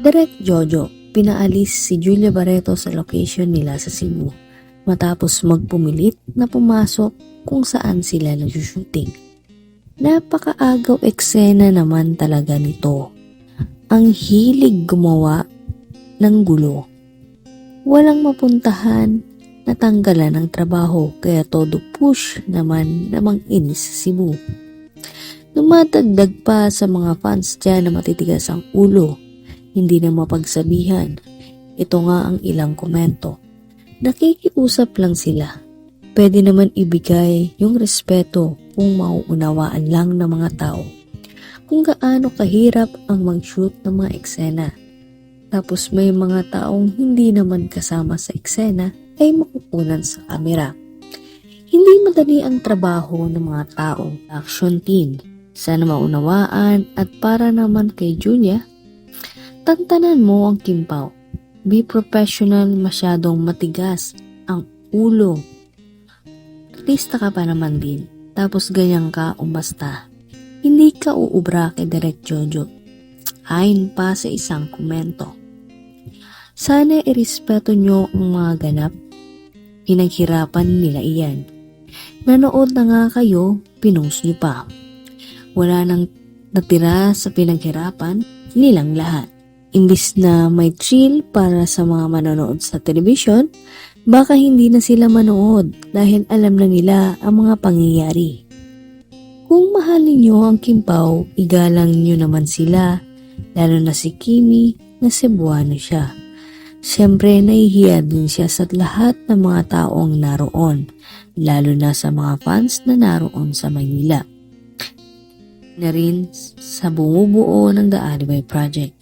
Direct Jojo, pinaalis si Julia Barreto sa location nila sa Cebu matapos magpumilit na pumasok kung saan sila nag-shooting. Napakaagaw eksena naman talaga nito. Ang hilig gumawa ng gulo. Walang mapuntahan, natanggalan ng trabaho kaya todo push naman namang inis sa Cebu. Dumadagdag pa sa mga fans dyan na matitigas ang ulo, hindi na mapagsabihan. Ito nga ang ilang komento. Nakikiusap lang sila. Pwede naman ibigay yung respeto kung mauunawaan lang ng mga tao. Kung gaano kahirap ang mag-shoot ng mga eksena. Tapos may mga taong hindi naman kasama sa eksena ay makukunan sa kamera. Hindi madali ang trabaho ng mga taong action team. Sana maunawaan at para naman kay Julia, tantanan mo ang kimpaw. Be professional, masyadong matigas ang ulo. Artista ka pa naman din, tapos ganyan ka o basta. Hindi ka uubra kay Direk Jojo. Ayon pa sa isang komento. Sana irespeto nyo ang mga ganap. Pinaghirapan nila iyan. Nanood na nga kayo, pinost nyo pa. Wala nang natira sa pinaghirapan nilang lahat. Imbis na may thrill para sa mga manonood sa telebisyon, baka hindi na sila manood dahil alam na nila ang mga pangyayari. Kung mahalin nyo ang Kimpaw, igalang nyo naman sila, lalo na si Kimi na Cebuano siya. Siyempre, nahihiya din siya sa lahat ng mga taong naroon, lalo na sa mga fans na naroon sa Maynila. Na rin sa bumubuo ng The Alibay Project.